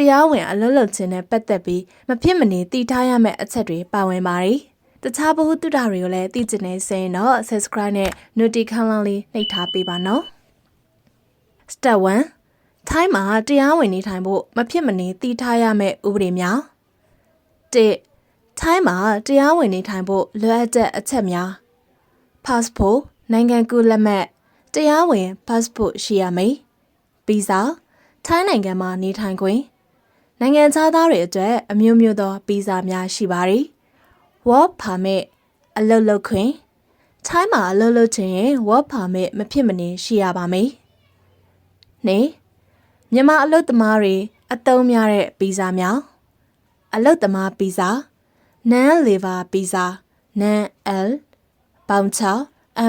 တရားဝင်အလုပ်လုပ်ခြင်းနဲ့ပတ်သက်ပြီးမဖြစ်မနေတည်ထားရမယ့်အချက်တွေပါဝင်ပါတယ်။တခြားဘ ഹു တုဒတွေကိုလည်းသိကျင်နေစရင်တော့ subscribe နဲ့ notification လေးနှိပ်ထားပေးပါနော်။ Step 1ထိုင်းမှာတရားဝင်နေထိုင်ဖို့မဖြစ်မနေတည်ထားရမယ့်ဥပဒေများ၁ထိုင်းမှာတရားဝင်နေထိုင်ဖို့လိုအပ်တဲ့အချက်များ passport နိုင်ငံကူးလက်မှတ်တရားဝင် passport ရှိရမယ်။ visa ထိုင်းနိုင်ငံမှာနေထိုင်ခွင့် နိုင်ငံခြားသားတွေအတွက်အမျိုးမျိုးသောဗီဇာများရှိပါတယ်။ work permit အလုပ်လုပ်ခွင့်ထိုင်းမှာအလုပ်လုပ်ချင်ရင် work permit မဖြစ်မနေရှိရပါမယ်။နေမြန်မာအလုပ်သမားတွေအသုံးများတဲ့ဗီဇာများအလုပ်သမားဗီဇာ non labor visa non l voucher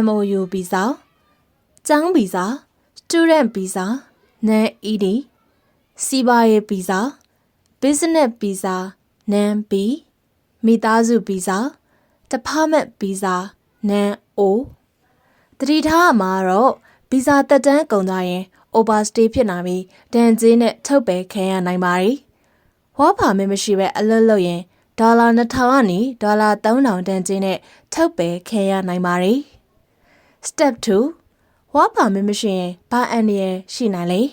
MOU ဗီဇာကျောင်းဗီဇာ student visa non ed စီးပွားရေးဗီဇာ business visa non b မိသားစုဗီဇာ department visa non o တတိထားအမှာတော့ဗီဇာတက်တန်းကုန်သွားရင် overstay ဖြစ်နိုင်ပြီးဒဏ်ကြေးနဲ့ထုတ်ပယ်ခံရနိုင်ပါတယ်။ဝါပါမင်းမရှိပဲအလုပ်လုပ်ရင်ဒေါ်လာ2000ကနေဒေါ်လာ3000တန်ချင်းနဲ့ထုတ်ပယ်ခံရနိုင်ပါတယ်။ Step 2ဝါပါမင်းမရှိရင်ဘာအန်ဒီရရှိနိုင်လဲ။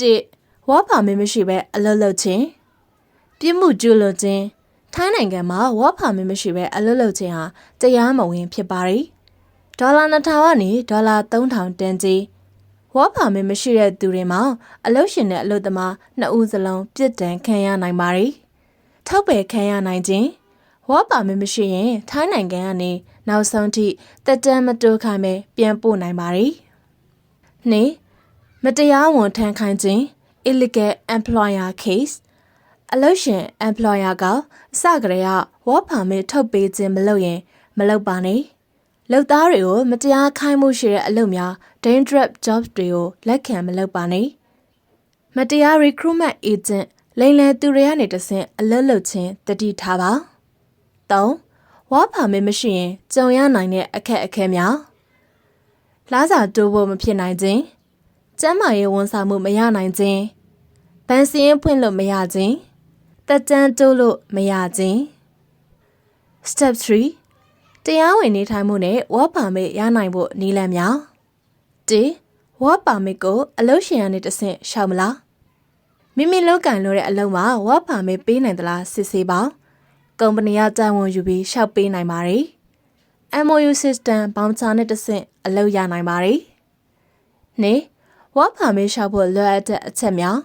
1 ဝါပါမင်းမရှိပဲအလုပ်လုပ်ခြင်းပြစ်မှုကျူးလွန်ခြင်းထိုင်းနိုင်ငံမှာဝါပါမင်းမရှိပဲအလုပ်လုပ်ခြင်းဟာတရားမဝင်ဖြစ်ပါတယ်။ဒေါ်လာ2000ကနေဒေါ်လာ3000တန်ကြီးဝါပါမင်းမရှိတဲ့သူတွေမှာအလုပ်ရှင်နဲ့အလုပ်သမားနှစ်ဦးစလုံးပြစ်ဒဏ်ခံရနိုင်ပါတယ်။ထောက်ပယ်ခံရနိုင်ခြင်းဝါပါမင်းမရှိရင်ထိုင်းနိုင်ငံကနေနောက်ဆုံးထိတက်တမ်းမတိုးခိုင်းပဲပြန်ပို့နိုင်ပါတယ်။နှစ်မတရားဝန်ထမ်းခိုင်းခြင်း illegal employer case အလုပ်ရှင် employer ကအစကတည်းက work permit ထုတ်ပေးခြင်းမလုပ်ရင် မလုပ်ပါနဲ့လုပ်သားတွေကိုမတရားခိုင်းမှုရှိတဲ့အလုပ်များ dangerous jobs တွေကိုလက်ခံမလုပ်ပါနဲ့မတရား recruitment agent လိမ်လည်သူတွေကနေတဆင့်အလုပ်လုပ်ခြင်းတတိထားပါ3ဝါပါမစ်မရှိရင်ကြုံရနိုင်တဲ့အခက်အခဲများလားစာတိုးဖို့မဖြစ်နိုင်ခြင်း ကျန်းမာရေးဝန်ဆောင်မှုမရနိုင်ခြင်းဗန်စီရင်ဖွင့်လို့မရခြင်းတက်တန်းတိုးလို့မရခြင်း Step 3တရားဝင်နေထိုင်မှုနဲ့ work permit ရနိုင်ဖို့နည်းလမ်းများ၁ work permit ကိုအလုပ်ရှင်ကနေတဆင့်ရှောက်မလားမိမိလုပ်ကင်လို့တဲ့အလုပ်မှာ work permit ပေးနိုင်သလားစစ်ဆေးပါကုမ္ပဏီကတာဝန်ယူပြီးရှောက်ပေးနိုင်ပါတယ် MOU system ဘောင်ချာနဲ့တဆင့်အလုပ်ရနိုင်ပါတယ်။ နေ work permit ရှောက်ဖို့လိုအပ်တဲ့အချက်များ